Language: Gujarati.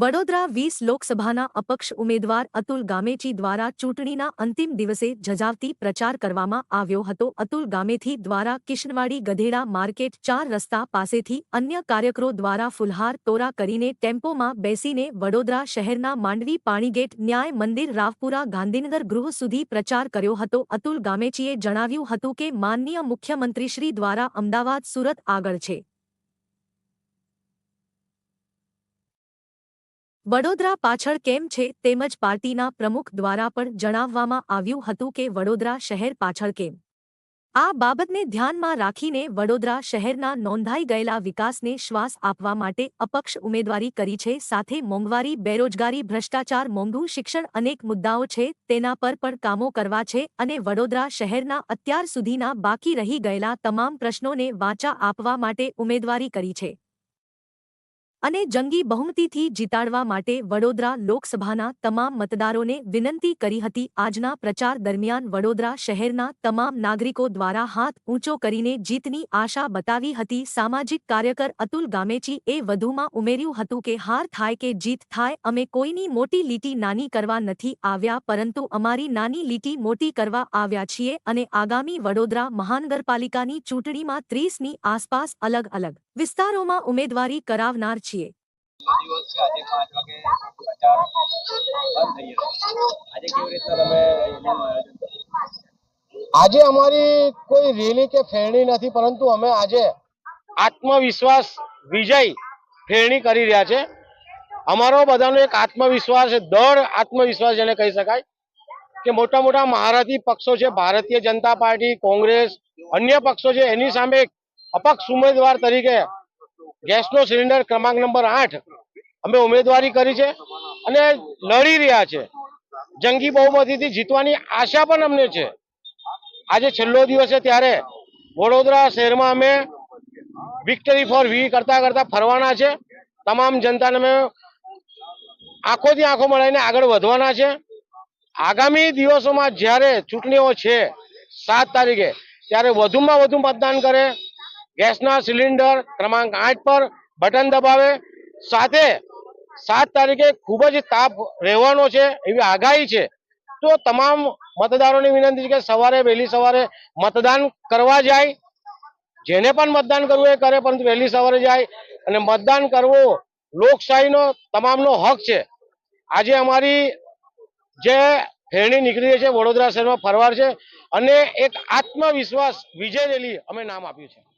વડોદરા વીસ લોકસભાના અપક્ષ ઉમેદવાર અતુલ ગામેચી દ્વારા ચૂંટણીના અંતિમ દિવસે ઝજાવતી પ્રચાર કરવામાં આવ્યો હતો. અતુલ ગામેથી દ્વારા કિશનવાડી ગધેડા માર્કેટ ચાર રસ્તા પાસેથી અન્ય કાર્યકરો દ્વારા ફુલહાર તોરા કરીને ટેમ્પોમાં બેસીને વડોદરા શહેરના માંડવી પાણીગેટ ન્યાય મંદિર રાવપુરા ગાંધીનગર ગૃહ સુધી પ્રચાર કર્યો હતો. અતુલ ગામેચીએ જણાવ્યું હતું કે માનનીય મુખ્યમંત્રીશ્રી દ્વારા અમદાવાદ સુરત આગળ છે. વડોદરા પાછળ કેમ છે તેમજ પાર્ટીના પ્રમુખ દ્વારા પણ જણાવવામાં આવ્યું હતું કે વડોદરા શહેર પાછળ કેમ? આ બાબતને ધ્યાનમાં રાખીને વડોદરા શહેરના નોંધાઈ ગયેલા વિકાસને શ્વાસ આપવા માટે અપક્ષ ઉમેદવારી કરી છે, સાથે મોંઘવારી, બેરોજગારી, ભ્રષ્ટાચાર, મોંઘું શિક્ષણ અનેક મુદ્દાઓ છે, તેના પર પણ કામો કરવા છે અને વડોદરા શહેરના અત્યાર સુધીના બાકી રહી ગયેલા તમામ પ્રશ્નોને વાચા આપવા માટે ઉમેદવારી કરી છે. અને જંગી બહુમતીથી જીતાડવા માટે વડોદરા લોકસભાના તમામ મતદારોને વિનંતી કરી હતી આજના પ્રચાર દરમિયાન વડોદરા શહેરના તમામ નાગરિકો દ્વારા હાથ ઊંચો કરીને જીતની આશા બતાવી હતી. સામાજિક કાર્યકર અતુલ ગામેચી એ વધુમાં ઉમેર્યું હતું કે હાર થાય કે જીત થાય અમે કોઈની મોટી લીટી નાની કરવા નથી આવ્યા, પરંતુ અમારી નાની લીટી મોટી કરવા આવ્યા છીએ અને આગામી વડોદરા મહાનગરપાલિકાની ચૂંટણીમાં ત્રીસની આસપાસ અલગ અલગ વિસ્તારોમાં ઉમેદવારી કરાવનાર છીએ. આજે અમારી કોઈ રેલી કે ફેરણી નથી પરંતુ અમે આજે આત્મવિશ્વાસ વિજય ફેરણી કરી રહ્યા છે. અમારો બધાનો એક આત્મવિશ્વાસ છે દળ આત્મવિશ્વાસ જેને કહી શકાય કે મોટા મોટા મહારથી પક્ષો છે ભારતીય જનતા પાર્ટી કોંગ્રેસ અન્ય પક્ષો છે એની સામે એક અપક્ષ ઉમેદવાર તરીકે ગેસનો સિલિન્ડર ક્રમાંક નંબર આઠ અમે ઉમેદવારી કરી છે અને લડી રહ્યા છે. જંગી બહુમતીથી જીતવાની આશા પણ અમને છે. આજે છેલ્લો દિવસ છે ત્યારે વડોદરા શહેરમાં અમે વિક્ટરી ફોર વી કરતા કરતા ફરવાના છે. તમામ જનતાને અમે આંખોથી આંખો મળીને આગળ વધવાના છે. આગામી દિવસોમાં જ્યારે ચૂંટણીઓ છે સાત તારીખે, ત્યારે વધુમાં વધુ મતદાન કરે ગેસના સિલિન્ડર ક્રમાંક આઠ પર બટન દબાવે. સાથે સાત તારીખે ખૂબ જ તાપ રહેવાનો છે એવી આગાહી છે. તો તમામ મતદારોની વિનંતી છે કે સવારે, વહેલી સવારે મતદાન કરવા જાય. જેને પણ મતદાન કરવું એ કરે, પરંતુ વહેલી સવારે જાય. અને મતદાન કરવું લોકશાહીનો તમામનો હક છે. આજે અમારી જે ફેરણી નીકળી છે, વડોદરા શહેરમાં ફરવાર છે. અને એક આત્મવિશ્વાસ વિજય રેલી અમે નામ આપ્યું છે.